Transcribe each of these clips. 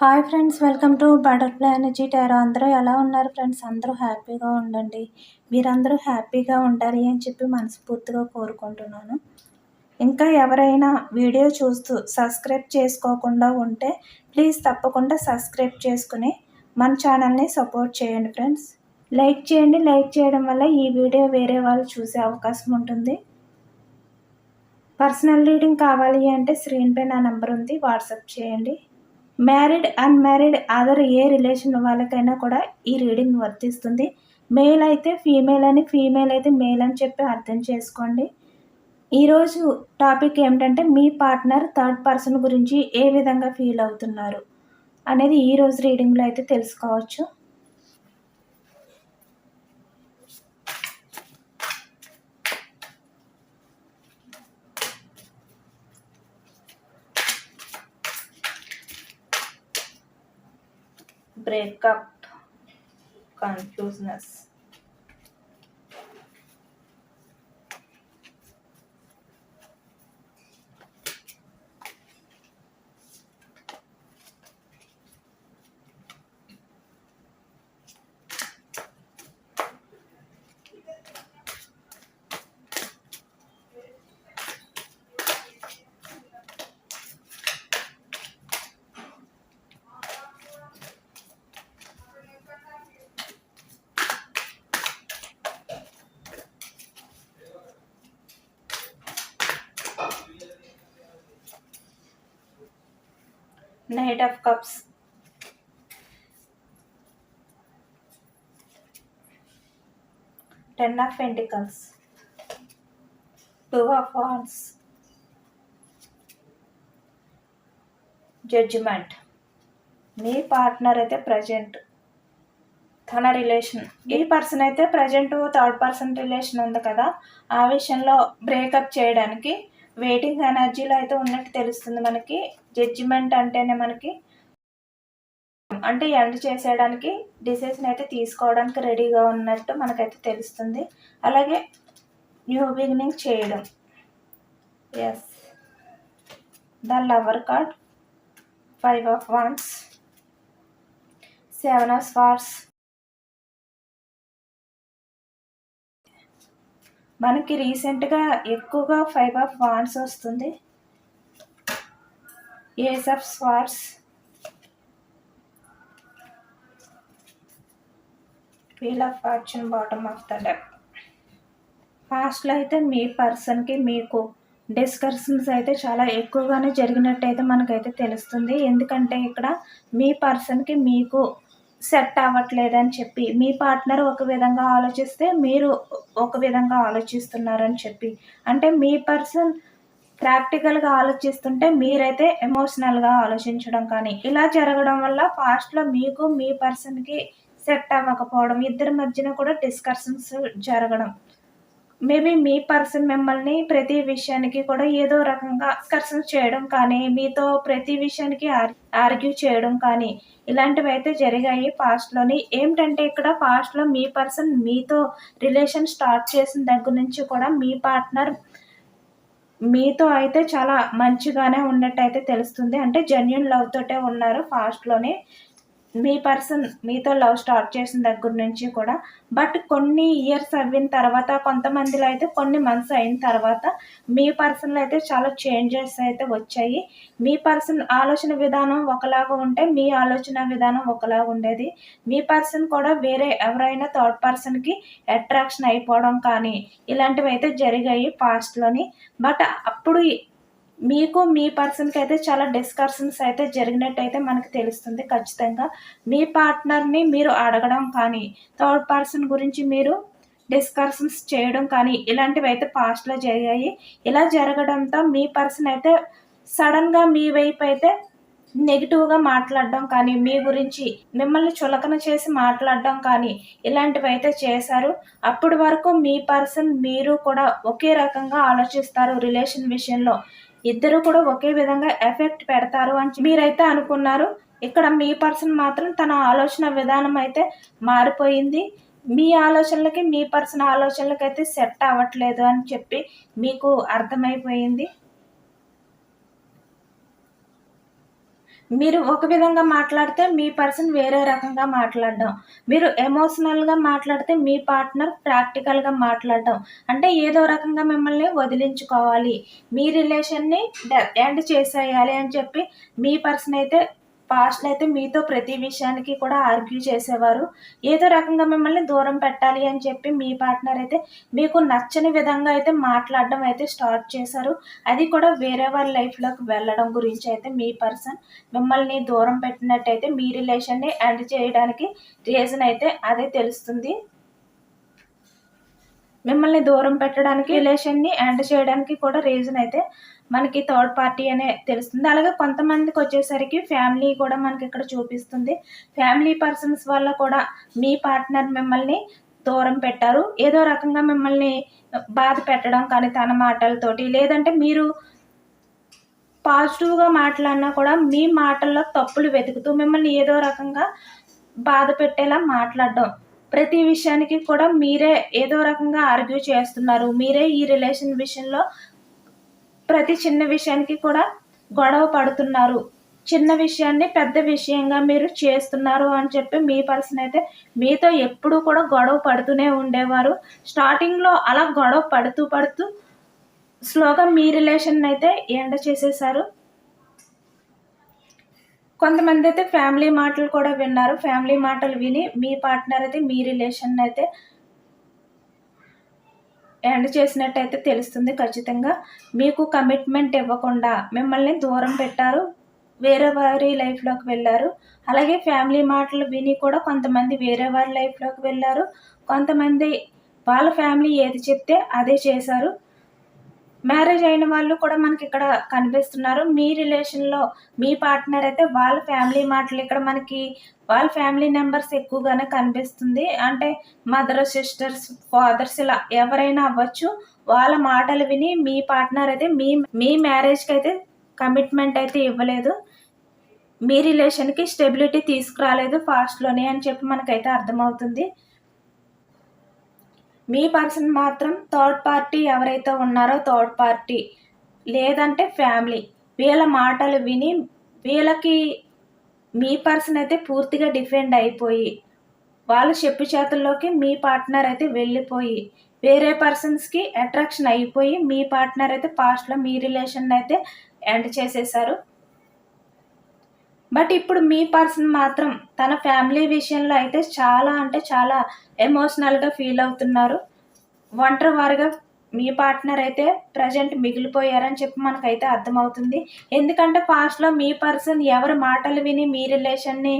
Hi friends welcome to butterfly energy tarot అందరూ ఎలా ఉన్నారు ఫ్రెండ్స్ అందరూ హ్యాపీగా ఉండండి. మీరందరూ హ్యాపీగా ఉండాలి అని చెప్పి మనస్ఫూర్తిగా కోరుకుంటున్నాను. ఇంకా ఎవరైనా వీడియో చూస్తూ సబ్స్క్రైబ్ చేసుకోకుండా ఉంటే ప్లీజ్ తప్పకుండా సబ్స్క్రైబ్ చేసుకుని మన ఛానల్ని సపోర్ట్ చేయండి ఫ్రెండ్స్ లైక్ చేయండి లైక్ చేయడం వల్ల ఈ వీడియో వేరే వాళ్ళు చూసే అవకాశం ఉంటుంది. పర్సనల్ రీడింగ్ కావాలి అంటే స్క్రీన్పై నా నెంబర్ ఉంది వాట్సాప్ చేయండి. మ్యారీడ్ అన్మ్యారీడ్ అదర్ ఏ రిలేషన్ వాళ్ళకైనా కూడా ఈ రీడింగ్ వర్తిస్తుంది. మేల్ అయితే ఫీమేల్ అని ఫీమేల్ అయితే మేల్ అని చెప్పి అర్థం చేసుకోండి. ఈరోజు టాపిక్ ఏమిటంటే మీ పార్ట్నర్ థర్డ్ పర్సన్ గురించి ఏ విధంగా ఫీల్ అవుతున్నారు అనేది ఈరోజు రీడింగ్లో అయితే తెలుసుకోవచ్చు. breakup, confuseness. Knight of cups. Ten of pentacles. Two of Wands. Judgement. Me partner అయితే ప్రజెంట్. తన రిలేషన్. ఈ పర్సన్ అయితే ప్రజెంట్ థర్డ్ పర్సన్ రిలేషన్ ఉంది కదా. ఆ విషయంలో బ్రేకప్ చేయడానికి వెయిటింగ్ ఎనర్జీలో అయితే ఉన్నట్టు తెలుస్తుంది మనకి. జడ్జిమెంట్ అంటేనే మనకి అంటే ఎండ్ చేసేయడానికి డిసిషన్ అయితే తీసుకోవడానికి రెడీగా ఉన్నట్టు మనకైతే తెలుస్తుంది. అలాగే న్యూ బిగినింగ్ చేయడం. As the lover card. Five of wands seven of swords మనకి రీసెంట్గా ఎక్కువగా ఫైవ్ ఆఫ్ వాన్స్ వస్తుంది. Ace of swords wheel of fortune bottom of the deck ఫాస్ట్లో అయితే మీ పర్సన్కి మీకు డిస్కషన్స్ అయితే చాలా ఎక్కువగానే జరిగినట్టయితే మనకైతే తెలుస్తుంది. ఎందుకంటే ఇక్కడ మీ పర్సన్కి మీకు సెట్ అవ్వట్లేదని చెప్పి మీ పార్ట్నర్ ఒక విధంగా ఆలోచిస్తే మీరు ఒక విధంగా ఆలోచిస్తున్నారని చెప్పి. అంటే మీ పర్సన్ ప్రాక్టికల్గా ఆలోచిస్తుంటే మీరైతే ఎమోషనల్గా ఆలోచించడం కానీ ఇలా జరగడం వల్ల ఫాస్ట్లో మీకు మీ పర్సన్కి సెట్ అవ్వకపోవడం ఇద్దరి మధ్యన కూడా డిస్కషన్స్ జరగడం. మేబీ మీ పర్సన్ మిమ్మల్ని ప్రతి విషయానికి కూడా ఏదో రకంగా డిస్కషన్ చేయడం కానీ మీతో ప్రతి విషయానికి ఆర్గ్యూ చేయడం కానీ ఇలాంటివి అయితే జరిగాయి పాస్ట్లోని. ఏమిటంటే ఇక్కడ పాస్ట్లో మీ పర్సన్ మీతో రిలేషన్ స్టార్ట్ చేసిన దగ్గర నుంచి కూడా మీ పార్ట్నర్ మీతో అయితే చాలా మంచిగానే ఉన్నట్టు అయితే తెలుస్తుంది. అంటే జెన్యున్ లవ్ తోటే ఉన్నారు ఫాస్ట్లోనే మీ పర్సన్ మీతో లవ్ స్టార్ట్ చేసిన దగ్గర నుంచి కూడా బట్ కొన్ని ఇయర్స్ అయిన తర్వాత కొంతమందిలో అయితే కొన్ని మంత్స్ అయిన తర్వాత మీ పర్సన్లో అయితే చాలా చేంజెస్ అయితే వచ్చాయి. మీ పర్సన్ ఆలోచన విధానం ఒకలాగా ఉంటే మీ ఆలోచన విధానం ఒకలాగా ఉండేది. మీ పర్సన్ కూడా వేరే ఎవరైనా థర్డ్ పర్సన్కి అట్రాక్షన్ అయిపోవడం కానీ ఇలాంటివి అయితే జరిగాయి పాస్ట్లోని బట్ అప్పుడు మీకు మీ పర్సన్కి అయితే చాలా డిస్కషన్స్ అయితే జరిగినట్టు అయితే మనకు తెలుస్తుంది ఖచ్చితంగా. మీ పార్ట్నర్ని మీరు అడగడం కానీ థర్డ్ పర్సన్ గురించి మీరు డిస్కషన్స్ చేయడం కానీ ఇలాంటివి అయితే పాస్ట్లో జరిగాయి. ఇలా జరగడంతో మీ పర్సన్ అయితే సడన్గా మీ వైపు అయితే నెగిటివ్గా మాట్లాడడం కానీ మీ గురించి మిమ్మల్ని చులకన చేసి మాట్లాడడం కానీ ఇలాంటివి అయితే చేశారు. అప్పటి వరకు మీ పర్సన్ మీరు కూడా ఒకే రకంగా ఆలోచిస్తారు రిలేషన్ విషయంలో. ఇద్దరు కూడా ఒకే విధంగా ఎఫెక్ట్ పెడతారు అని మీరైతే అనుకున్నారు. ఇక్కడ మీ పర్సన్ మాత్రం తన ఆలోచన విధానం అయితే మారిపోయింది. మీ ఆలోచనలకి మీ పర్సన్ ఆలోచనలకి అయితే సెట్ అవ్వట్లేదు అని చెప్పి మీకు అర్థమైపోయింది. మీరు ఒక విధంగా మాట్లాడితే మీ పర్సన్ వేరే రకంగా మాట్లాడడం. మీరు ఎమోషనల్గా మాట్లాడితే మీ పార్ట్నర్ ప్రాక్టికల్గా మాట్లాడడం. అంటే ఏదో రకంగా మిమ్మల్ని వదిలించుకోవాలి. మీ రిలేషన్ని ఎండ్ చేసేయాలి అని చెప్పి మీ పర్సన్ అయితే పాస్ట్లో అయితే మీతో ప్రతి విషయానికి కూడా ఆర్గ్యూ చేసేవారు. ఏదో రకంగా మిమ్మల్ని దూరం పెట్టాలి అని చెప్పి మీ పార్ట్నర్ అయితే మీకు నచ్చని విధంగా అయితే మాట్లాడడం అయితే స్టార్ట్ చేశారు. అది కూడా వేరే వాళ్ళ లైఫ్లోకి వెళ్ళడం గురించి అయితే మీ పర్సన్ మిమ్మల్ని దూరం పెట్టినట్టయితే మీ రిలేషన్ని ఎండ్ చేయడానికి రీజన్ అయితే అదే తెలుస్తుంది. మిమ్మల్ని దూరం పెట్టడానికి రిలేషన్ని ఎండ్ చేయడానికి కూడా రీజన్ అయితే మనకి థర్డ్ పార్టీ అనే తెలుస్తుంది. అలాగే కొంతమందికి వచ్చేసరికి ఫ్యామిలీ కూడా మనకి ఇక్కడ చూపిస్తుంది. ఫ్యామిలీ పర్సన్స్ వల్ల కూడా మీ పార్ట్నర్ మిమ్మల్ని దూరం పెట్టారు. ఏదో రకంగా మిమ్మల్ని బాధ పెట్టడం కానీ తన మాటలతోటి లేదంటే మీరు పాజిటివ్గా మాట్లాడినా కూడా మీ మాటల్లో తప్పులు వెతుకుతూ మిమ్మల్ని ఏదో రకంగా బాధ పెట్టేలా మాట్లాడడం. ప్రతి విషయానికి కూడా మీరే ఏదో రకంగా ఆర్గ్యూ చేస్తున్నారు. మీరే ఈ రిలేషన్ విషయంలో ప్రతి చిన్న విషయానికి కూడా గొడవ పడుతున్నారు. చిన్న విషయాన్ని పెద్ద విషయంగా మీరు చేస్తున్నారు అని చెప్పి మీ పర్సన్ అయితే మీతో ఎప్పుడు కూడా గొడవ పడుతూనే ఉండేవారు. స్టార్టింగ్లో అలా గొడవ పడుతూ పడుతూ స్లోగా మీ రిలేషన్ అయితే ఎండ చేసేసారు. కొంతమంది అయితే ఫ్యామిలీ మాటలు కూడా విన్నారు. ఫ్యామిలీ మాటలు విని మీ పార్ట్నర్ అయితే మీ రిలేషన్ అయితే ఎండ్ చేసినట్టయితే తెలుస్తుంది ఖచ్చితంగా. మీకు కమిట్మెంట్ ఇవ్వకుండా మిమ్మల్ని దూరం పెట్టారు. వేరే వారి లైఫ్లోకి వెళ్ళారు. అలాగే ఫ్యామిలీ మాటలు విని కూడా కొంతమంది వేరే వారి లైఫ్లోకి వెళ్ళారు. కొంతమంది వాళ్ళ ఫ్యామిలీ ఏది చెప్తే అదే చేశారు. మ్యారేజ్ అయిన వాళ్ళు కూడా మనకి ఇక్కడ కనిపిస్తున్నారు. మీ రిలేషన్లో మీ పార్ట్నర్ అయితే వాళ్ళ ఫ్యామిలీ మాటలు ఇక్కడ మనకి వాళ్ళ ఫ్యామిలీ మెంబర్స్ ఎక్కువగానే కనిపిస్తుంది. అంటే మదర్ సిస్టర్స్ ఫాదర్స్ ఇలా ఎవరైనా అవ్వచ్చు వాళ్ళ మాటలు విని మీ పార్ట్నర్ అయితే మీ మీ మ్యారేజ్కి అయితే కమిట్మెంట్ అయితే ఇవ్వలేదు. మీ రిలేషన్కి స్టెబిలిటీ తీసుకురాలేదు ఫాస్ట్లోనే అని చెప్పి మనకైతే అర్థమవుతుంది. మీ పర్సన్ మాత్రం థర్డ్ పార్టీ ఎవరైతే ఉన్నారో థర్డ్ పార్టీ లేదంటే ఫ్యామిలీ. వీళ్ళ మాటలు విని వీళ్ళకి మీ పర్సన్ అయితే పూర్తిగా డిఫెండ్ అయిపోయి వాళ్ళ చెప్పు చేతుల్లోకి మీ పార్ట్నర్ అయితే వెళ్ళిపోయి వేరే పర్సన్స్కి అట్రాక్షన్ అయిపోయి మీ పార్ట్నర్ అయితే పాస్ట్లో మీ రిలేషన్ అయితే ఎండ్ చేసేసారు. బట్ ఇప్పుడు మీ పర్సన్ మాత్రం తన ఫ్యామిలీ విషయంలో అయితే చాలా అంటే చాలా ఎమోషనల్గా ఫీల్ అవుతున్నారు. ఒంటరి వారిగా మీ పార్ట్నర్ అయితే ప్రజెంట్ మిగిలిపోయారని చెప్పి మనకైతే అర్థమవుతుంది. ఎందుకంటే పాస్ట్లో మీ పర్సన్ ఎవరి మాటలు విని మీ రిలేషన్ని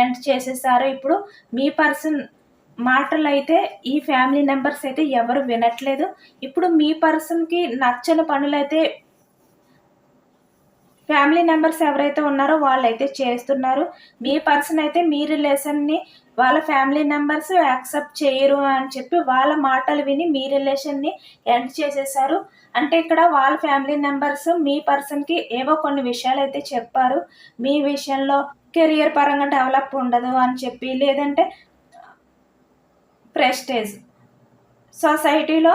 ఎండ్ చేసేసారో ఇప్పుడు మీ పర్సన్ మాటలు అయితే ఈ ఫ్యామిలీ మెంబర్స్ అయితే ఎవరు వినట్లేదు. ఇప్పుడు మీ పర్సన్కి నచ్చని పనులైతే ఫ్యామిలీ మెంబర్స్ ఎవరైతే ఉన్నారో వాళ్ళైతే చేస్తున్నారు. మీ పర్సన్ అయితే మీ రిలేషన్ని వాళ్ళ ఫ్యామిలీ మెంబర్స్ యాక్సెప్ట్ చేయరు అని చెప్పి వాళ్ళ మాటలు విని మీ రిలేషన్ని ఎండ్ చేసేసారు. అంటే ఇక్కడ వాళ్ళ ఫ్యామిలీ మెంబర్స్ మీ పర్సన్కి ఏవో కొన్ని విషయాలు అయితే చెప్పారు. మీ విషయంలో కెరియర్ పరంగా డెవలప్ ఉండదు అని చెప్పి లేదంటే ప్రెస్టేజ్. సొసైటీలో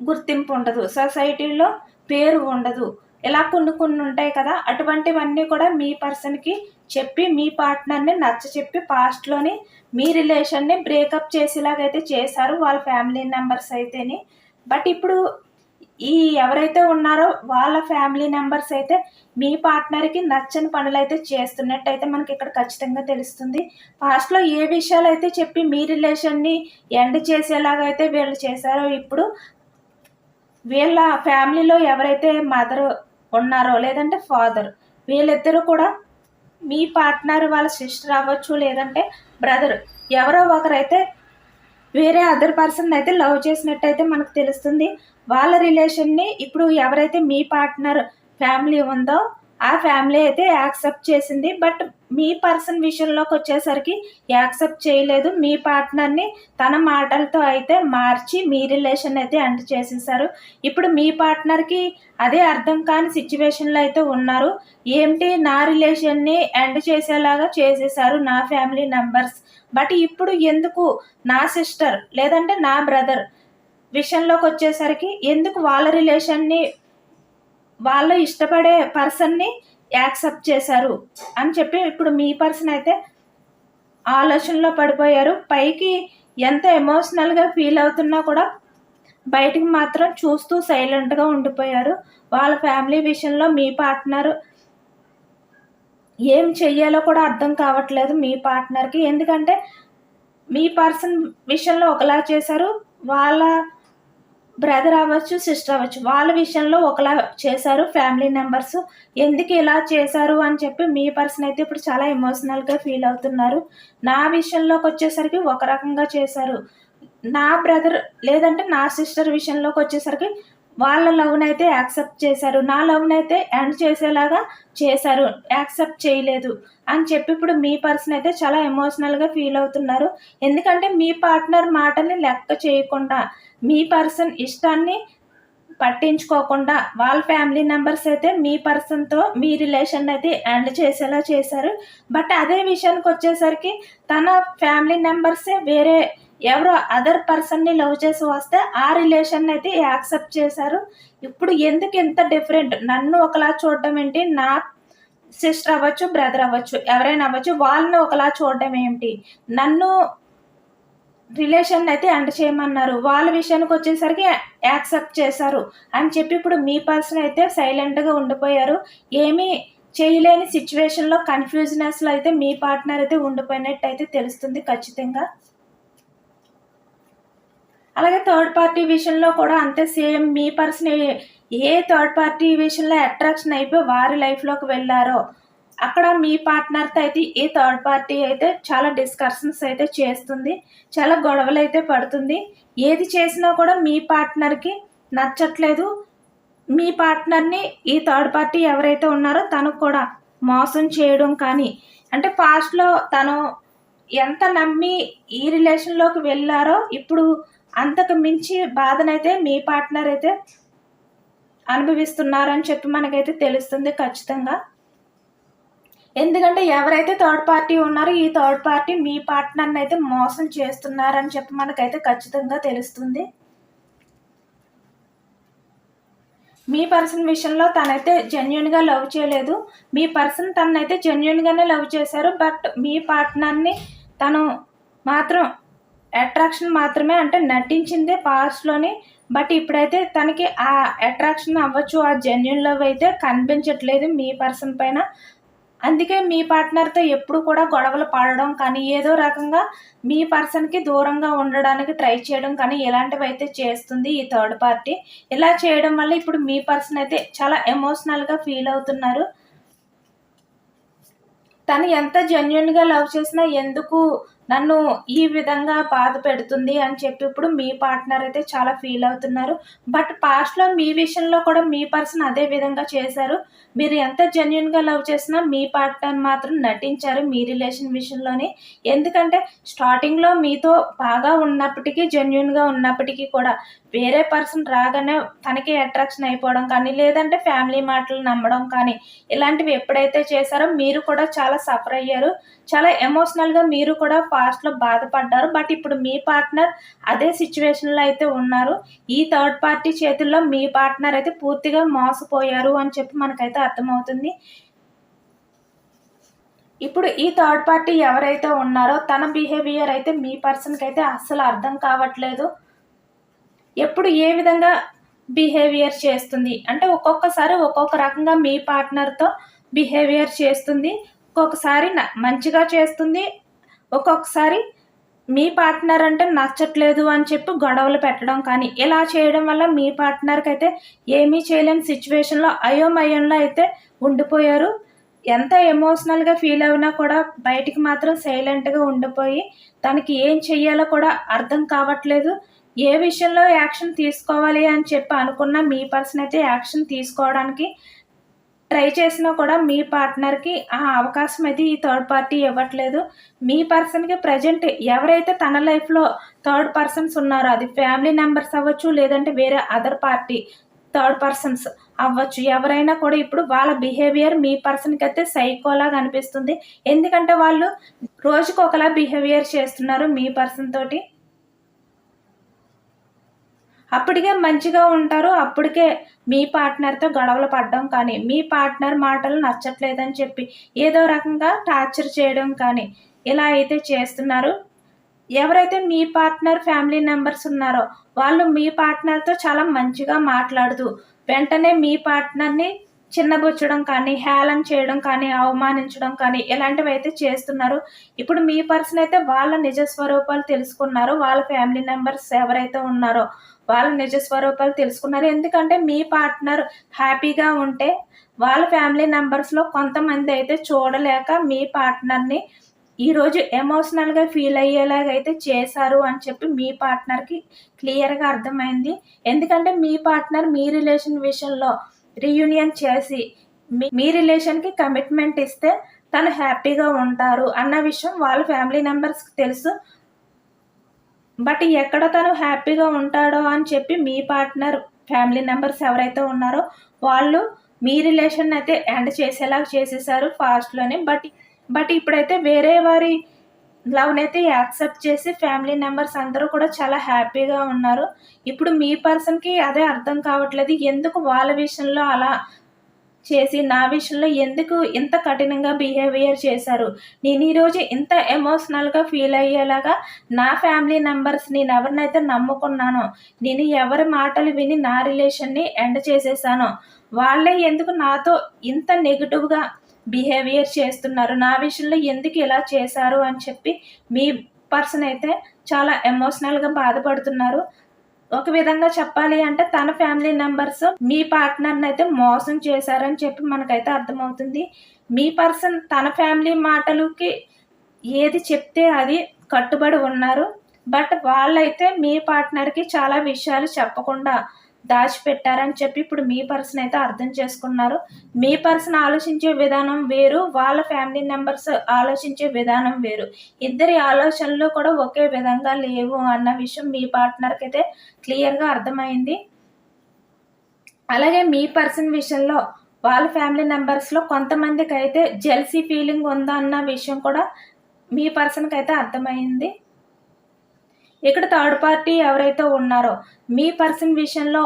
గుర్తింపు ఉండదు. సొసైటీలో పేరు ఉండదు. ఇలా కొన్ని కొన్ని ఉంటాయి కదా అటువంటివన్నీ కూడా మీ పర్సన్కి చెప్పి మీ పార్ట్నర్ని నచ్చ చెప్పి పాస్ట్లోని మీ రిలేషన్ని బ్రేకప్ చేసేలాగైతే చేశారు వాళ్ళ ఫ్యామిలీ మెంబర్స్ అయితేని. బట్ ఇప్పుడు ఈ ఎవరైతే ఉన్నారో వాళ్ళ ఫ్యామిలీ మెంబర్స్ అయితే మీ పార్ట్నర్కి నచ్చని పనులు అయితే చేస్తున్నట్టయితే మనకి ఇక్కడ ఖచ్చితంగా తెలుస్తుంది. పాస్ట్లో ఏ విషయాలు అయితే చెప్పి మీ రిలేషన్ని ఎండ్ చేసేలాగా అయితే వీళ్ళు చేశారో ఇప్పుడు వీళ్ళ ఫ్యామిలీలో ఎవరైతే మదర్ ఉన్నారో లేదంటే ఫాదర్. వీళ్ళిద్దరూ కూడా మీ పార్ట్నర్ వాళ్ళ సిస్టర్ అవ్వచ్చు లేదంటే బ్రదర్. ఎవరో ఒకరైతే వేరే అదర్ పర్సన్ అయితే లవ్ చేసినట్టయితే మనకు తెలుస్తుంది. వాళ్ళ రిలేషన్ని ఇప్పుడు ఎవరైతే మీ పార్ట్నర్ ఫ్యామిలీ ఉందో ఆ ఫ్యామిలీ అయితే యాక్సెప్ట్ చేసింది. బట్ మీ పర్సన్ విషయంలోకి వచ్చేసరికి యాక్సెప్ట్ చేయలేదు. మీ పార్ట్నర్ని తన మాటలతో అయితే మార్చి మీ రిలేషన్ అయితే ఎండ్ చేసేసారు. ఇప్పుడు మీ పార్ట్నర్కి అదే అర్థం కాని సిచ్యువేషన్లో అయితే ఉన్నారు. ఏంటి నా రిలేషన్ని ఎండ్ చేసేలాగా చేసేసారు నా ఫ్యామిలీ మెంబర్స్ బట్ ఇప్పుడు ఎందుకు నా సిస్టర్ లేదంటే నా బ్రదర్ విషయంలోకి వచ్చేసరికి ఎందుకు వాళ్ళ రిలేషన్ని వాళ్ళు ఇష్టపడే పర్సన్ని యాక్సెప్ట్ చేశారు అని చెప్పి ఇప్పుడు మీ పర్సన్ అయితే ఆలోచనలో పడిపోయారు. పైకి ఎంత ఎమోషనల్గా ఫీల్ అవుతున్నా కూడా బయటికి మాత్రం చూస్తూ సైలెంట్గా ఉండిపోయారు. వాళ్ళ ఫ్యామిలీ విషయంలో మీ పార్ట్నర్ ఏం చెయ్యాలో కూడా అర్థం కావట్లేదు మీ పార్ట్నర్కి ఎందుకంటే మీ పర్సన్ విషయంలో ఒకలా చేశారు. వాళ్ళ బ్రదర్ అవ్వచ్చు సిస్టర్ అవ్వచ్చు వాళ్ళ విషయంలో ఒకలా చేశారు ఫ్యామిలీ మెంబర్స్. ఎందుకు ఇలా చేశారు అని చెప్పి మీ పర్సన్ అయితే ఇప్పుడు చాలా ఎమోషనల్గా ఫీల్ అవుతున్నారు. నా విషయంలోకి వచ్చేసరికి ఒక రకంగా చేశారు. నా బ్రదర్ లేదంటే నా సిస్టర్ విషయంలోకి వచ్చేసరికి వాళ్ళ లవ్ని అయితే యాక్సెప్ట్ చేశారు. నా లవ్ని అయితే ఎండ్ చేసేలాగా చేశారు. యాక్సెప్ట్ చేయలేదు. అని చెప్పి ఇప్పుడు మీ పర్సన్ అయితే చాలా ఎమోషనల్గా ఫీల్ అవుతున్నారు. ఎందుకంటే మీ పార్ట్నర్ మాటని లెక్క చేయకుండా మీ పర్సన్ ఇష్టాన్ని పట్టించుకోకుండా వాళ్ళ ఫ్యామిలీ మెంబర్స్ అయితే మీ పర్సన్తో మీ రిలేషన్ అయితే ఎండ్ చేసేలా చేశారు. బట్ అదే విషయానికి వచ్చేసరికి తన ఫ్యామిలీ మెంబర్సే వేరే ఎవరో అదర్ పర్సన్ని లవ్ చేసి వస్తే ఆ రిలేషన్ అయితే యాక్సెప్ట్ చేశారు. ఇప్పుడు ఎందుకు ఇంత డిఫరెంట్ నన్ను ఒకలా చూడడం ఏంటి? నా సిస్టర్ అవ్వచ్చు బ్రదర్ అవ్వచ్చు ఎవరైనా అవ్వచ్చు వాళ్ళని ఒకలా చూడడం ఏంటి? నన్ను రిలేషన్ అయితే ఎండ్ చేయమన్నారు. వాళ్ళ విషయానికి వచ్చేసరికి యాక్సెప్ట్ చేశారు. అని చెప్పి ఇప్పుడు మీ పర్సన్ అయితే సైలెంట్గా ఉండిపోయారు. ఏమీ చేయలేని సిచ్యువేషన్లో కన్ఫ్యూజనెస్లో అయితే మీ పార్ట్నర్ అయితే ఉండిపోయినట్టు అయితే తెలుస్తుంది ఖచ్చితంగా. అలాగే థర్డ్ పార్టీ విషయంలో కూడా అంతే సేమ్ మీ పర్సన్ ఏ థర్డ్ పార్టీ విషయంలో అట్రాక్షన్ అయిపోయి వారి లైఫ్లోకి వెళ్ళారో అక్కడ మీ పార్ట్నర్తో అయితే ఈ థర్డ్ పార్టీ అయితే చాలా డిస్కషన్స్ అయితే చేస్తుంది చాలా గొడవలు అయితే పడుతుంది. ఏది చేసినా కూడా మీ పార్ట్నర్కి నచ్చట్లేదు. మీ పార్ట్నర్ని ఈ థర్డ్ పార్టీ ఎవరైతే ఉన్నారో తనకు కూడా మోసం చేయడం కానీ అంటే పాస్ట్లో తను ఎంత నమ్మి ఈ రిలేషన్లోకి వెళ్ళారో ఇప్పుడు అంతకు మించి బాధనైతే మీ పార్ట్నర్ అయితే అనుభవిస్తున్నారని చెప్పి మనకైతే తెలుస్తుంది ఖచ్చితంగా. ఎందుకంటే ఎవరైతే థర్డ్ పార్టీ ఉన్నారో ఈ థర్డ్ పార్టీ మీ పార్ట్నర్ని అయితే మోసం చేస్తున్నారని చెప్పి మనకైతే ఖచ్చితంగా తెలుస్తుంది. మీ పర్సన్ విషయంలో తనైతే జెన్యున్గా లవ్ చేయలేదు. మీ పర్సన్ తనైతే జెన్యున్గానే లవ్ చేశారు. బట్ మీ పార్ట్నర్ని తను మాత్రం అట్రాక్షన్ మాత్రమే అంటే నటించిందే పాస్ట్లోని బట్ ఇప్పుడైతే తనకి ఆ అట్రాక్షన్ అవ్వచ్చు ఆ జెన్యున్ లవ్ అయితే కనిపించట్లేదు మీ పర్సన్ పైన. అందుకే మీ పార్ట్నర్తో ఎప్పుడు కూడా గొడవలు పడడం కానీ ఏదో రకంగా మీ పర్సన్కి దూరంగా ఉండడానికి ట్రై చేయడం కానీ ఇలాంటివి అయితే చేస్తుంది ఈ థర్డ్ పార్టీ ఇలా చేయడం వల్ల ఇప్పుడు మీ పర్సన్ అయితే చాలా ఎమోషనల్గా ఫీల్ అవుతున్నారు. తను ఎంత జెన్యున్గా లవ్ చేసినా ఎందుకు నన్ను ఈ విధంగా బాధ పెడుతుంది అని చెప్పి ఇప్పుడు మీ పార్ట్నర్ అయితే చాలా ఫీల్ అవుతున్నారు. బట్ పాస్ట్లో మీ విషయంలో కూడా మీ పర్సన్ అదే విధంగా చేశారు. మీరు ఎంత జెన్యున్గా లవ్ చేసినా మీ పార్ట్నర్ మాత్రం నటించారు మీ రిలేషన్ విషయంలోనే. ఎందుకంటే స్టార్టింగ్లో మీతో బాగా ఉన్నప్పటికీ జెన్యున్గా ఉన్నప్పటికీ కూడా వేరే పర్సన్ రాగానే తనకి అట్రాక్షన్ అయిపోవడం కానీ లేదంటే ఫ్యామిలీ మాటలు నమ్మడం కానీ ఇలాంటివి ఎప్పుడైతే చేశారో మీరు కూడా చాలా సఫర్ అయ్యారు. చాలా ఎమోషనల్గా మీరు కూడా ఫాస్ట్లో బాధపడ్డారు. బట్ ఇప్పుడు మీ పార్ట్నర్ అదే సిచ్యువేషన్లో అయితే ఉన్నారు. ఈ థర్డ్ పార్టీ చేతుల్లో మీ పార్ట్నర్ అయితే పూర్తిగా మోసపోయారు అని చెప్పి మనకైతే అర్థమవుతుంది. ఇప్పుడు ఈ థర్డ్ పార్టీ ఎవరైతే ఉన్నారో తన బిహేవియర్ అయితే మీ పర్సన్కి అయితే అస్సలు అర్థం కావట్లేదు. ఎప్పుడు ఏ విధంగా బిహేవియర్ చేస్తుంది? అంటే ఒక్కొక్కసారి ఒక్కొక్క రకంగా మీ పార్ట్నర్తో బిహేవియర్ చేస్తుంది. ఒక్కొక్కసారి మంచిగా చేస్తుంది ఒక్కొక్కసారి మీ పార్ట్నర్ అంటే నచ్చట్లేదు అని చెప్పి గొడవలు పెట్టడం కానీ ఇలా చేయడం వల్ల మీ పార్ట్నర్కి అయితే ఏమీ చేయలేని సిచ్యువేషన్లో అయోమయంలో అయితే ఉండిపోయారు. ఎంత ఎమోషనల్గా ఫీల్ అయినా కూడా బయటికి మాత్రం సైలెంట్గా ఉండిపోయి తనకి ఏం చెయ్యాలో కూడా అర్థం కావట్లేదు. ఏ విషయంలో యాక్షన్ తీసుకోవాలి అని చెప్పి అనుకున్న మీ పర్సన్ అయితే యాక్షన్ తీసుకోవడానికి ట్రై చేసినా కూడా మీ పార్ట్నర్కి ఆ అవకాశం అయితే ఈ థర్డ్ పార్టీ ఇవ్వట్లేదు. మీ పర్సన్కి ప్రజెంట్ ఎవరైతే తన లైఫ్లో థర్డ్ పర్సన్స్ ఉన్నారో అది ఫ్యామిలీ మెంబర్స్ అవ్వచ్చు లేదంటే వేరే అదర్ పార్టీ థర్డ్ పర్సన్స్ అవ్వచ్చు ఎవరైనా కూడా ఇప్పుడు వాళ్ళ బిహేవియర్ మీ పర్సన్కి అయితే సైకోలాగా అనిపిస్తుంది ఎందుకంటే వాళ్ళు రోజుకు ఒకలా బిహేవియర్ చేస్తున్నారు మీ పర్సన్ తోటి. అప్పటికే మంచిగా ఉంటారు. అప్పటికే మీ పార్ట్నర్తో గొడవలు పడడం కానీ మీ పార్ట్నర్ మాటలు నచ్చట్లేదని చెప్పి ఏదో రకంగా టార్చర్ చేయడం కానీ ఇలా అయితే చేస్తున్నారు. ఎవరైతే మీ పార్ట్నర్ ఫ్యామిలీ మెంబర్స్ ఉన్నారో వాళ్ళు మీ పార్ట్నర్తో చాలా మంచిగా మాట్లాడుతూ వెంటనే మీ పార్ట్నర్ని చిన్నబుచ్చడం కానీ హేళన చేయడం కానీ అవమానించడం కానీ ఇలాంటివి అయితే చేస్తున్నారు. ఇప్పుడు మీ పర్సన్ అయితే వాళ్ళ నిజ స్వరూపాలు తెలుసుకున్నారు. వాళ్ళ ఫ్యామిలీ మెంబర్స్ ఎవరైతే ఉన్నారో వాళ్ళ నిజ స్వరూపాలు తెలుసుకున్నారు. ఎందుకంటే మీ పార్ట్నర్ హ్యాపీగా ఉంటే వాళ్ళ ఫ్యామిలీ మెంబర్స్లో కొంతమంది అయితే చూడలేక మీ పార్ట్నర్ని ఈరోజు ఎమోషనల్గా ఫీల్ అయ్యేలాగా అయితే చేశారు అని చెప్పి మీ పార్ట్నర్కి క్లియర్గా అర్థమైంది. ఎందుకంటే మీ పార్ట్నర్ మీ రిలేషన్ విషయంలో రీయూనియన్ చేసి మీ మీ రిలేషన్కి కమిట్మెంట్ ఇస్తే తను హ్యాపీగా ఉంటారు అన్న విషయం వాళ్ళ ఫ్యామిలీ మెంబర్స్కి తెలుసు. బట్ ఎక్కడ తను హ్యాపీగా ఉంటాడో అని చెప్పి మీ పార్ట్నర్ ఫ్యామిలీ మెంబర్స్ ఎవరైతే ఉన్నారో వాళ్ళు మీ రిలేషన్ అయితే ఎండ్ చేసేలాగా చేసేసారు ఫాస్ట్లోనే. బట్ బట్ ఇప్పుడైతే వేరే వారి లవ్ని అయితే యాక్సెప్ట్ చేసి ఫ్యామిలీ మెంబర్స్ అందరూ కూడా చాలా హ్యాపీగా ఉన్నారు. ఇప్పుడు మీ పర్సన్కి అదే అర్థం కావట్లేదు. ఎందుకు వాళ్ళ విషయంలో అలా చేసి నా విషయంలో ఎందుకు ఇంత కఠినంగా బిహేవియర్ చేశారు? నేను ఈరోజు ఇంత ఎమోషనల్గా ఫీల్ అయ్యేలాగా నా ఫ్యామిలీ మెంబర్స్ నేను ఎవరినైతే నమ్ముకున్నానో నేను ఎవరి మాటలు విని నా రిలేషన్ని ఎండ్ చేసేసానో వాళ్ళే ఎందుకు నాతో ఇంత నెగిటివ్గా బిహేవియర్ చేస్తున్నారు? నా విషయంలో ఎందుకు ఇలా చేశారు? అని చెప్పి మీ పర్సన్ అయితే చాలా ఎమోషనల్గా బాధపడుతున్నారు. ఒక విధంగా చెప్పాలి అంటే తన ఫ్యామిలీ మెంబర్స్ మీ పార్ట్నర్ని అయితే మోసం చేశారని చెప్పి మనకైతే అర్థమవుతుంది. మీ పర్సన్ తన ఫ్యామిలీ మాటలకి ఏది చెప్తే అది కట్టుబడి ఉన్నారు. బట్ వాళ్ళైతే మీ పార్ట్నర్కి చాలా విషయాలు చెప్పకుండా దాచిపెట్టారని చెప్పి ఇప్పుడు మీ పర్సన్ అయితే అర్థం చేసుకున్నారు. మీ పర్సన్ ఆలోచించే విధానం వేరు వాళ్ళ ఫ్యామిలీ మెంబర్స్ ఆలోచించే విధానం వేరు. ఇద్దరి ఆలోచనలు కూడా ఒకే విధంగా లేవు అన్న విషయం మీ పార్ట్నర్కి అయితే క్లియర్గా అర్థమైంది. అలాగే మీ పర్సన్ విషయంలో వాళ్ళ ఫ్యామిలీ మెంబర్స్లో కొంతమందికి అయితే జెల్సీ ఫీలింగ్ ఉందా అన్న విషయం కూడా మీ పర్సన్కి అయితే అర్థమైంది. ఇక్కడ థర్డ్ పార్టీ ఎవరైతే ఉన్నారో మీ పర్సన్ విషయంలో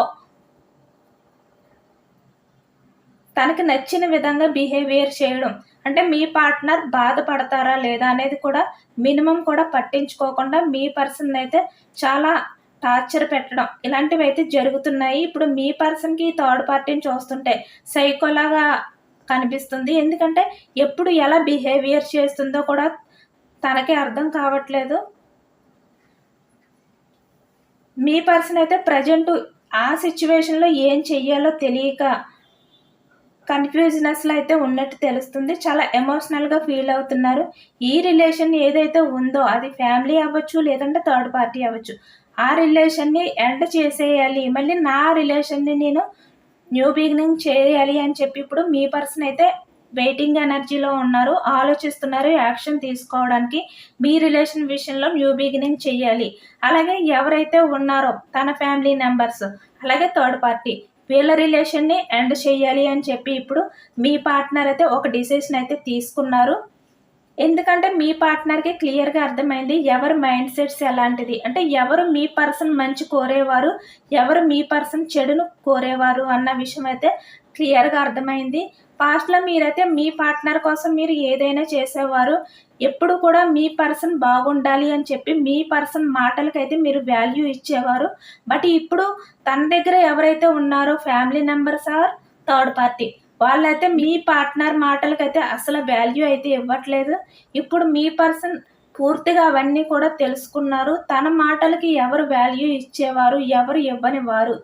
తనకి నచ్చిన విధంగా బిహేవియర్ చేయడం అంటే మీ పార్ట్నర్ బాధపడతారా లేదా అనేది కూడా మినిమం కూడా పట్టించుకోకుండా మీ పర్సన్ అయితే చాలా టార్చర్ పెట్టడం. ఇలాంటివి అయితే జరుగుతున్నాయి. ఇప్పుడు మీ పర్సన్కి థర్డ్ పార్టీని చూస్తుంటే సైకోలాగా కనిపిస్తుంది. ఎందుకంటే ఎప్పుడు ఎలా బిహేవియర్ చేస్తుందో కూడా తనకి అర్థం కావట్లేదు. మీ పర్సన్ అయితే ప్రజెంట్ ఆ సిచ్యువేషన్లో ఏం చెయ్యాలో తెలియక కన్ఫ్యూజనెస్లో అయితే ఉన్నట్టు తెలుస్తుంది. చాలా ఎమోషనల్గా ఫీల్ అవుతున్నారు. ఈ రిలేషన్ ఏదైతే ఉందో అది ఫ్యామిలీ అవ్వచ్చు లేదంటే థర్డ్ పార్టీ అవ్వచ్చు. ఆ రిలేషన్ని ఎండ్ చేసేయాలి. మళ్ళీ నా రిలేషన్ని నేను న్యూ బిగినింగ్ చేయాలి అని చెప్పి ఇప్పుడు మీ పర్సన్ అయితే వెయిటింగ్ ఎనర్జీలో ఉన్నారు ఆలోచిస్తున్నారు యాక్షన్ తీసుకోవడానికి మీ రిలేషన్ విషయంలో న్యూ బిగినింగ్ చేయాలి అలాగే ఎవరైతే ఉన్నారో తన ఫ్యామిలీ మెంబర్స్ అలాగే థర్డ్ పార్టీ వీళ్ళ రిలేషన్ని ఎండ్ చేయాలి అని చెప్పి ఇప్పుడు మీ పార్ట్నర్ అయితే ఒక డిసిషన్ అయితే తీసుకున్నారు. ఎందుకంటే మీ పార్ట్నర్కి క్లియర్గా అర్థమైంది ఎవరి మైండ్ సెట్స్ ఎలాంటిది. అంటే ఎవరు మీ పర్సన్ మంచి కోరేవారు ఎవరు మీ పర్సన్ చెడును కోరేవారు అన్న విషయం అయితే క్లియర్గా అర్థమైంది. పాస్ట్లో మీరైతే మీ పార్ట్నర్ కోసం మీరు ఏదైనా చేసేవారు ఎప్పుడు కూడా మీ పర్సన్ బాగుండాలి అని చెప్పి మీ పర్సన్ మాటలకైతే మీరు వాల్యూ ఇచ్చేవారు. బట్ ఇప్పుడు తన దగ్గర ఎవరైతే ఉన్నారో family members or third party వాళ్ళైతే మీ పార్ట్నర్ మాటలకైతే అసలు వాల్యూ అయితే ఇవ్వట్లేదు. ఇప్పుడు మీ పర్సన్ పూర్తిగా అవన్నీ కూడా తెలుసుకున్నారు. తన మాటలకి ఎవరు వాల్యూ ఇచ్చేవారు ఎవరు ఇవ్వనివారు?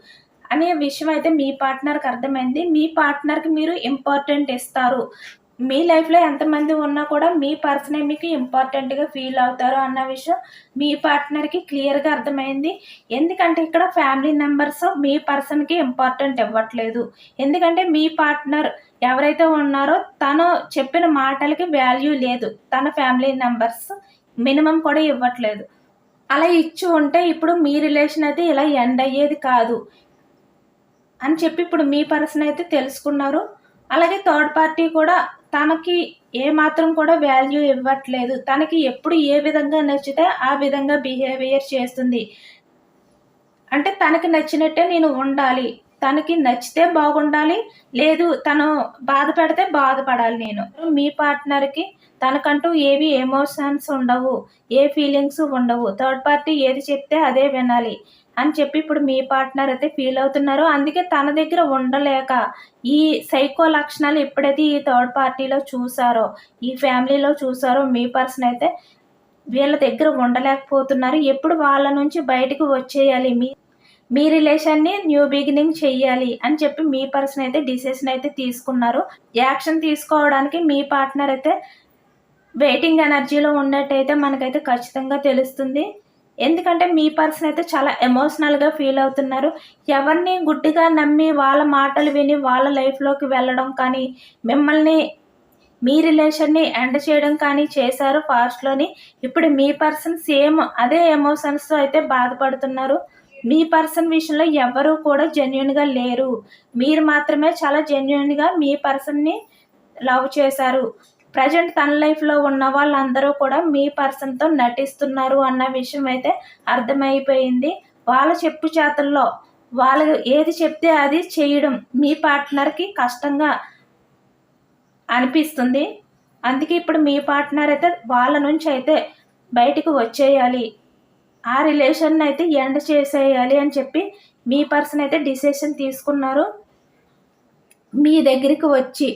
అనే విషయం అయితే మీ పార్ట్నర్కి అర్థమైంది. మీ పార్ట్నర్కి మీరు ఇంపార్టెంట్ ఇస్తారు. మీ లైఫ్లో ఎంతమంది ఉన్నా కూడా మీ పర్సనే మీకు ఇంపార్టెంట్గా ఫీల్ అవుతారు అన్న విషయం మీ పార్ట్నర్కి క్లియర్గా అర్థమైంది. ఎందుకంటే ఇక్కడ ఫ్యామిలీ మెంబర్స్ మీ పర్సన్కి ఇంపార్టెంట్ ఇవ్వట్లేదు. ఎందుకంటే మీ పార్ట్నర్ ఎవరైతే ఉన్నారో తను చెప్పిన మాటలకి వాల్యూ లేదు. తన ఫ్యామిలీ మెంబర్స్ మినిమం కూడా ఇవ్వట్లేదు. అలా ఇచ్చి ఉంటే ఇప్పుడు మీ రిలేషన్ అయితే ఇలా ఎండ్ అయ్యేది కాదు. అని చెప్పి ఇప్పుడు మీ పర్సన్ అయితే తెలుసుకున్నారు. అలాగే థర్డ్ పార్టీ కూడా తనకి ఏ మాత్రం కూడా వాల్యూ ఇవ్వట్లేదు. తనకి ఎప్పుడు ఏ విధంగా నచ్చితే ఆ విధంగా బిహేవియర్ చేస్తుంది. అంటే తనకి నచ్చినట్టే నేను ఉండాలి. తనకి నచ్చితే బాగుండాలి. లేదు తను బాధ పెడితే బాధపడాలి నేను. మీ పార్ట్నర్కి తనకంటూ ఏవి ఎమోషన్స్ ఉండవు ఏ ఫీలింగ్స్ ఉండవు. థర్డ్ పార్టీ ఏది చెప్తే అదే వినాలి. అని చెప్పి ఇప్పుడు మీ పార్ట్నర్ అయితే ఫీల్ అవుతున్నారు అందుకే తన దగ్గర ఉండలేక ఈ సైకో లక్షణాలు ఎప్పుడైతే ఈ థర్డ్ పార్టీలో చూసారో ఈ ఫ్యామిలీలో చూసారో మీ పర్సన్ అయితే వీళ్ళ దగ్గర ఉండలేకపోతున్నారు. ఎప్పుడు వాళ్ళ నుంచి బయటకు వచ్చేయాలి మీ మీ రిలేషన్ని న్యూ బిగినింగ్ చెయ్యాలి అని చెప్పి మీ పర్సన్ అయితే డిసిషన్ అయితే తీసుకున్నారు. యాక్షన్ తీసుకోవడానికి మీ పార్ట్నర్ అయితే వెయిటింగ్ ఎనర్జీలో ఉన్నట్టయితే మనకైతే ఖచ్చితంగా తెలుస్తుంది. ఎందుకంటే మీ పర్సన్ అయితే చాలా ఎమోషనల్గా ఫీల్ అవుతున్నారు. ఎవరిని గుడ్డిగా నమ్మి వాళ్ళ మాటలు విని వాళ్ళ లైఫ్లోకి వెళ్ళడం కానీ మిమ్మల్ని మీ రిలేషన్ని ఎండ్ చేయడం కానీ చేశారు ఫాస్ట్లోని ఇప్పుడు మీ పర్సన్ సేమ్ అదే ఎమోషన్స్తో అయితే బాధపడుతున్నారు. మీ పర్సన్ విషయంలో ఎవరు కూడా జెన్యున్గా లేరు. మీరు మాత్రమే చాలా జెన్యున్గా మీ పర్సన్ని లవ్ చేశారు. ప్రజెంట్ తన లైఫ్లో ఉన్న వాళ్ళందరూ కూడా మీ పర్సన్తో నటిస్తున్నారు అన్న విషయం అయితే అర్థమైపోయింది. వాళ్ళ చెప్పు చేతల్లో వాళ్ళు ఏది చెప్తే అది చేయడం మీ పార్ట్నర్కి కష్టంగా అనిపిస్తుంది. అందుకే ఇప్పుడు మీ పార్ట్నర్ అయితే వాళ్ళ నుంచి అయితే బయటకు వచ్చేయాలి. ఆ రిలేషన్ అయితే ఎండ్ చేసేయాలి అని చెప్పి మీ పర్సన్ అయితే డిసిషన్ తీసుకున్నారు. మీ దగ్గరికి వచ్చి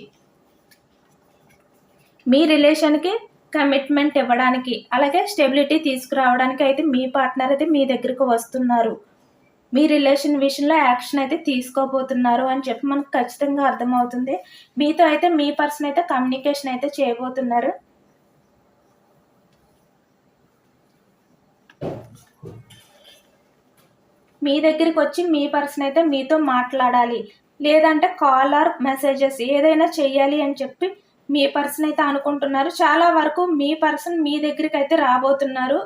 మీ రిలేషన్కి కమిట్మెంట్ ఇవ్వడానికి అలాగే స్టెబిలిటీ తీసుకురావడానికి అయితే మీ పార్ట్నర్ అయితే మీ దగ్గరకు వస్తున్నారు. మీ రిలేషన్ విషయంలో యాక్షన్ అయితే తీసుకోబోతున్నారు అని చెప్పి మనకు ఖచ్చితంగా అర్థమవుతుంది. మీతో అయితే మీ పర్సన్ అయితే కమ్యూనికేషన్ అయితే చేయబోతున్నారు. మీ దగ్గరికి వచ్చి మీ పర్సన్ అయితే మీతో మాట్లాడాలి లేదంటే కాల్ ఆర్ మెసేజెస్ ఏదైనా చెయ్యాలి అని చెప్పి మీ పర్సన్ అయితే అనుకుంటున్నారు. చాలా వరకు మీ పర్సన్ మీ దగ్గరికి అయితే రాబోతున్నారు.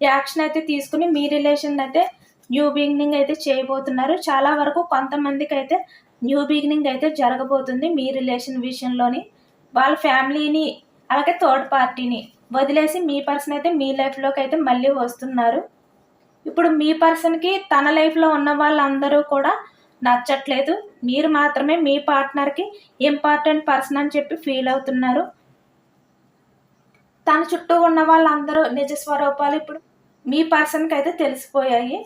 యాక్షన్ అయితే తీసుకుని మీ రిలేషన్ అయితే న్యూ బిగినింగ్ అయితే చేయబోతున్నారు. చాలా వరకు కొంతమందికి అయితే న్యూ బిగినింగ్ అయితే జరగబోతుంది మీ రిలేషన్ విషయంలోని. వాళ్ళ ఫ్యామిలీని అలాగే థర్డ్ పార్టీని వదిలేసి మీ పర్సన్ అయితే మీ లైఫ్లోకి అయితే మళ్ళీ వస్తున్నారు. ఇప్పుడు మీ పర్సన్కి తన లైఫ్లో ఉన్న వాళ్ళందరూ కూడా నచ్చట్లేదు. మీరు మాత్రమే మీ పార్ట్నర్కి ఇంపార్టెంట్ పర్సన్ అని చెప్పి ఫీల్ అవుతున్నారు. తన చుట్టూ ఉన్న వాళ్ళందరూ నిజ స్వరూపాలు ఇప్పుడు మీ పర్సన్కి అయితే తెలిసిపోయాయి.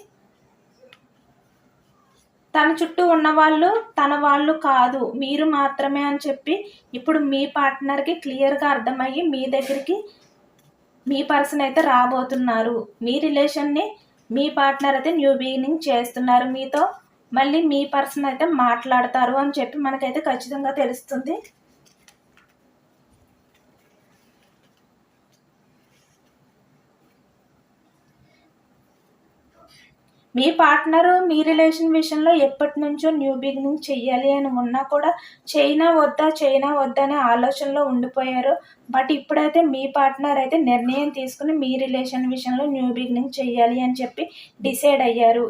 తన చుట్టూ ఉన్న వాళ్ళు తన వాళ్ళు కాదు మీరు మాత్రమే అని చెప్పి ఇప్పుడు మీ పార్ట్నర్కి క్లియర్గా అర్థమయ్యి మీ దగ్గరికి మీ పర్సన్ అయితే రాబోతున్నారు. మీ రిలేషన్ని మీ పార్ట్నర్ అయితే న్యూ బిగినింగ్ చేస్తున్నారు. మీతో మళ్ళీ మీ పర్సన్ అయితే మాట్లాడతారు అని చెప్పి మనకైతే ఖచ్చితంగా తెలుస్తుంది. మీ పార్ట్నరు మీ రిలేషన్ విషయంలో ఎప్పటి నుంచో న్యూ బిగినింగ్ చెయ్యాలి అని ఉన్నా కూడా చైనా వద్దా చైనా వద్దా అనే ఆలోచనలో ఉండిపోయారు. బట్ ఇప్పుడైతే మీ పార్ట్నర్ అయితే నిర్ణయం తీసుకుని మీ రిలేషన్ విషయంలో న్యూ బిగినింగ్ చెయ్యాలి అని చెప్పి డిసైడ్ అయ్యారు.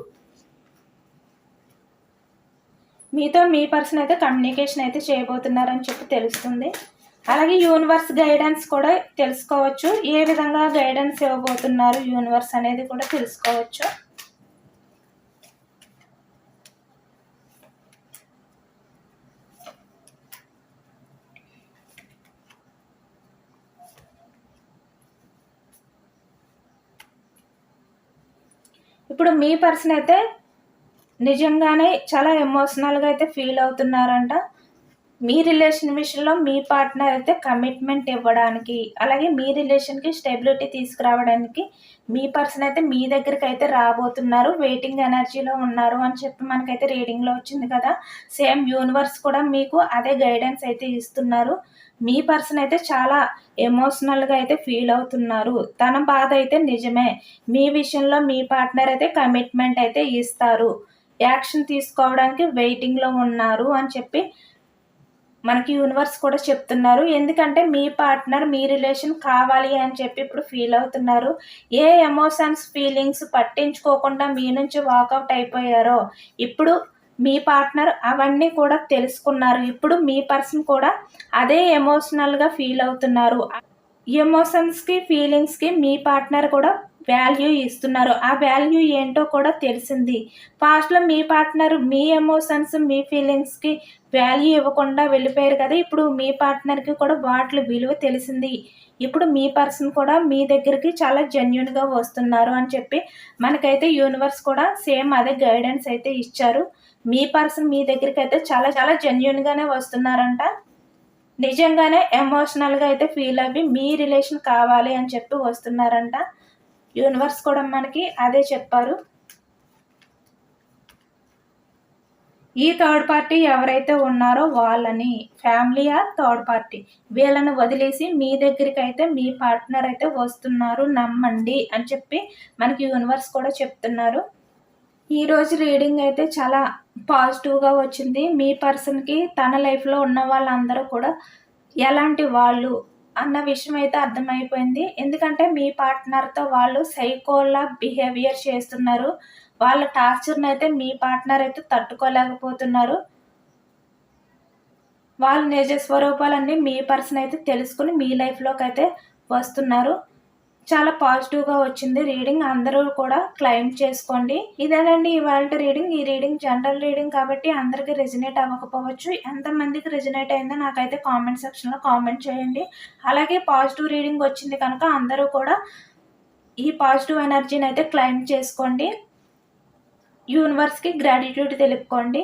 మీతో మీ పర్సన్ అయితే కమ్యూనికేషన్ అయితే చేయబోతున్నారని చెప్పి తెలుస్తుంది. అలాగే యూనివర్స్ గైడెన్స్ కూడా తెలుసుకోవచ్చు. ఏ విధంగా గైడెన్స్ ఇవ్వబోతున్నారు యూనివర్స్ అనేది కూడా తెలుసుకోవచ్చు. ఇప్పుడు మీ పర్సన్ అయితే నిజంగానే చాలా ఎమోషనల్గా అయితే ఫీల్ అవుతున్నారంట. మీ రిలేషన్ విషయంలో మీ పార్ట్నర్ అయితే కమిట్మెంట్ ఇవ్వడానికి అలాగే మీ రిలేషన్కి స్టెబిలిటీ తీసుకురావడానికి మీ పర్సన్ అయితే మీ దగ్గరికి అయితే రాబోతున్నారు. వెయిటింగ్ ఎనర్జీలో ఉన్నారు అని చెప్పి మనకైతే రీడింగ్లో వచ్చింది కదా. సేమ్ యూనివర్స్ కూడా మీకు అదే గైడెన్స్ అయితే ఇస్తున్నారు. మీ పర్సన్ అయితే చాలా ఎమోషనల్గా అయితే ఫీల్ అవుతున్నారు. తన బాధ అయితే నిజమే. మీ విషయంలో మీ పార్ట్నర్ అయితే కమిట్మెంట్ అయితే ఇస్తారు. యాక్షన్ తీసుకోవడానికి వెయిటింగ్లో ఉన్నారు అని చెప్పి మనకి యూనివర్స్ కూడా చెప్తున్నారు. ఎందుకంటే మీ పార్ట్నర్ మీ రిలేషన్ కావాలి అని చెప్పి ఇప్పుడు ఫీల్ అవుతున్నారు. ఏ ఎమోషన్స్ ఫీలింగ్స్ పట్టించుకోకుండా మీ నుంచి వాకౌట్ అయిపోయారో ఇప్పుడు మీ పార్ట్నర్ అవన్నీ కూడా తెలుసుకున్నారు. ఇప్పుడు మీ పర్సన్ కూడా అదే ఎమోషనల్గా ఫీల్ అవుతున్నారు. ఎమోషన్స్కి ఫీలింగ్స్కి మీ పార్ట్నర్ కూడా వాల్యూ ఇస్తున్నారు. ఆ వాల్యూ ఏంటో కూడా తెలిసింది. పాస్ట్లో మీ పార్ట్నర్ మీ ఎమోషన్స్ మీ ఫీలింగ్స్కి వాల్యూ ఇవ్వకుండా వెళ్ళిపోయారు కదా ఇప్పుడు మీ పార్ట్నర్కి కూడా వాటి విలువ తెలిసింది. ఇప్పుడు మీ పర్సన్ కూడా మీ దగ్గరికి చాలా జెన్యున్గా వస్తున్నారు అని చెప్పి మనకైతే యూనివర్స్ కూడా సేమ్ అదే గైడెన్స్ అయితే ఇచ్చారు. మీ పర్సన్ మీ దగ్గరికి అయితే చాలా చాలా జెన్యున్గానే వస్తున్నారంట. నిజంగానే ఎమోషనల్గా అయితే ఫీల్ అవ్వి మీ రిలేషన్ కావాలి అని చెప్పి వస్తున్నారంట. యూనివర్స్ కూడా మనకి అదే చెప్పారు. ఈ థర్డ్ పార్టీ ఎవరైతే ఉన్నారో వాళ్ళని ఫ్యామిలీ ఆర్ థర్డ్ పార్టీ వీళ్ళని వదిలేసి మీ దగ్గరికి అయితే మీ పార్ట్నర్ అయితే వస్తున్నారు నమ్మండి అని చెప్పి మనకి యూనివర్స్ కూడా చెప్తున్నారు. ఈరోజు రీడింగ్ అయితే చాలా పాజిటివ్గా వచ్చింది. మీ పర్సన్కి తన లైఫ్లో ఉన్న వాళ్ళందరూ కూడా ఎలాంటి వాళ్ళు అన్న విషయం అయితే అర్థమైపోయింది. ఎందుకంటే మీ పార్ట్నర్తో వాళ్ళు సైకోలా బిహేవియర్ చేస్తున్నారు. వాళ్ళ టార్చర్ని అయితే మీ పార్ట్నర్ అయితే తట్టుకోలేకపోతున్నారు. వాళ్ళ నిజ స్వరూపాలన్నీ మీ పర్సన్ అయితే తెలుసుకుని మీ లైఫ్లోకి అయితే వస్తున్నారు. చాలా పాజిటివ్గా వచ్చింది. రీడింగ్ అందరూ కూడా క్లైమ్ చేసుకోండి. ఇదేనండి ఇవాళ రీడింగ్ ఈ రీడింగ్ జనరల్ రీడింగ్ కాబట్టి అందరికీ రెజినేట్ అవ్వకపోవచ్చు. ఎంతమందికి రెజినేట్ అయిందో నాకైతే కామెంట్ సెక్షన్లో కామెంట్ చేయండి. అలాగే పాజిటివ్ రీడింగ్ వచ్చింది కనుక అందరూ కూడా ఈ పాజిటివ్ ఎనర్జీని అయితే క్లైమ్ చేసుకోండి. యూనివర్స్కి గ్రాటిట్యూడ్ తెలుపుకోండి.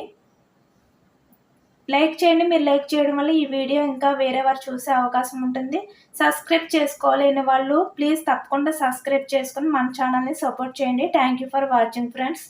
లైక్ చేయండి. మీరు లైక్ చేయడం వల్ల ఈ వీడియో ఇంకా వేరే వారు చూసే అవకాశం ఉంటుంది. సబ్స్క్రైబ్ చేసుకోలేని వాళ్ళు ప్లీజ్ తప్పకుండా సబ్స్క్రైబ్ చేసుకుని మన ఛానల్ని సపోర్ట్ చేయండి. Thank you for watching friends